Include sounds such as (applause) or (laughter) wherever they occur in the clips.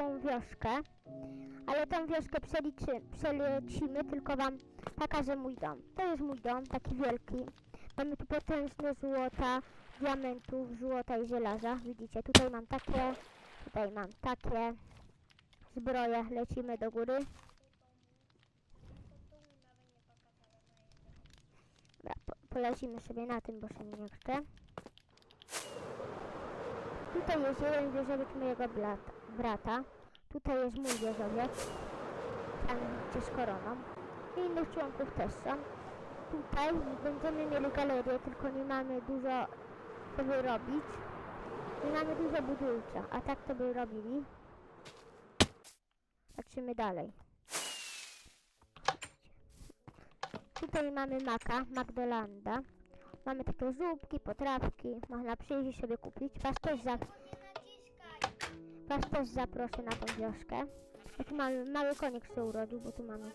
tą wioskę, ale tą wioskę przeliczy, przelecimy, tylko wam pokażę mój dom. To jest mój dom, taki wielki. Mamy tu potężne złota, diamentów, złota i żelaza. Widzicie, tutaj mam takie, tutaj mam takie zbroje. Lecimy do góry. Dobra, po, polecimy sobie na tym, bo się nie chce. Tutaj jest jeden wieżowiec mojego blata, brata. Tutaj jest mój wieżowiec. Tam gdzie z koroną. I innych członków też są. Tutaj będziemy mieli galerię, tylko nie mamy dużo co by robić. Nie mamy dużo budulcza, a tak to by robili. Patrzymy dalej. Tutaj mamy maka, McDolanda. Mamy takie zupki, potrawki. Można przyjść sobie kupić. Was też, za... Was też zaproszę na tą wioskę. Ja tu mamy mały konik się urodził, bo tu mamy...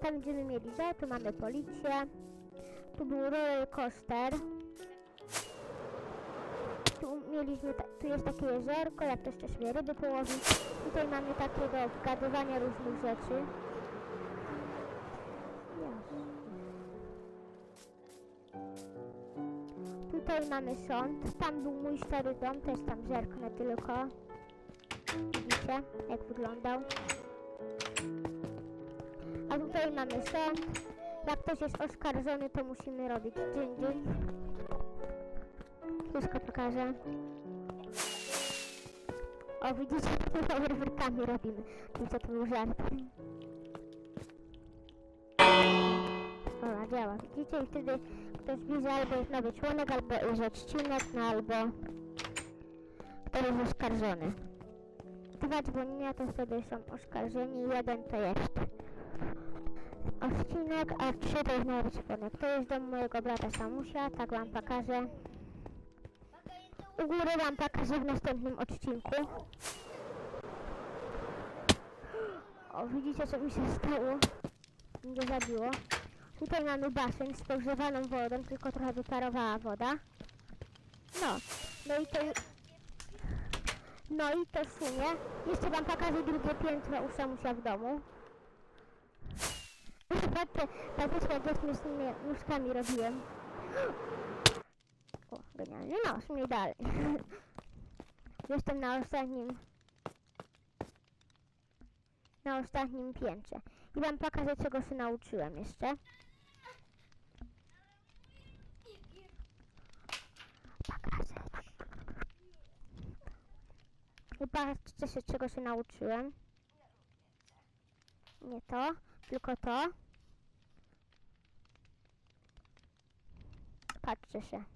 Tam będziemy mieli za, tu mamy policję. Tu był roller coaster. Tu mieliśmy, tu jest takie jeziorko, jak to jeszcze sobie ryby połowić. Tutaj mamy takie do wgadywania różnych rzeczy. Tutaj mamy sąd. Tam był mój stary dom, też tam zerknę tylko. Widzicie, jak wyglądał. A tutaj mamy sąd. Jak ktoś jest oskarżony, to musimy robić dzień dzień. Wszystko pokażę. O, widzicie, (laughs) tu fajerwerkami robimy. To to był żart. O, działa. Widzicie, i wtedy ktoś bierze albo jest nowy członek, albo jest odcinek, no albo ktoś jest oskarżony. Dwa dzwonienia to wtedy są oskarżeni, jeden to jest odcinek, a trzy to jest nowy członek. To jest dom mojego brata Samusia, tak wam pokażę. U góry wam pokażę w następnym odcinku. O, widzicie co mi się stało? Mnie zabiło. Tutaj mamy basen z pogrzewaną wodą, tylko trochę wyparowała woda. No, no i to... No i to w sumie. Jeszcze wam pokażę drugie piętro u Samusia w domu. Patrzcie, patrzcie jak ja z tymi nóżkami robiłem. O, genialnie. No, w sumie dalej. (laughs) Jestem na ostatnim... Na ostatnim piętrze. I wam pokażę czego się nauczyłem jeszcze. pokazać. I patrzcie się, czego się nauczyłem. Nie to, tylko to. Patrzcie się.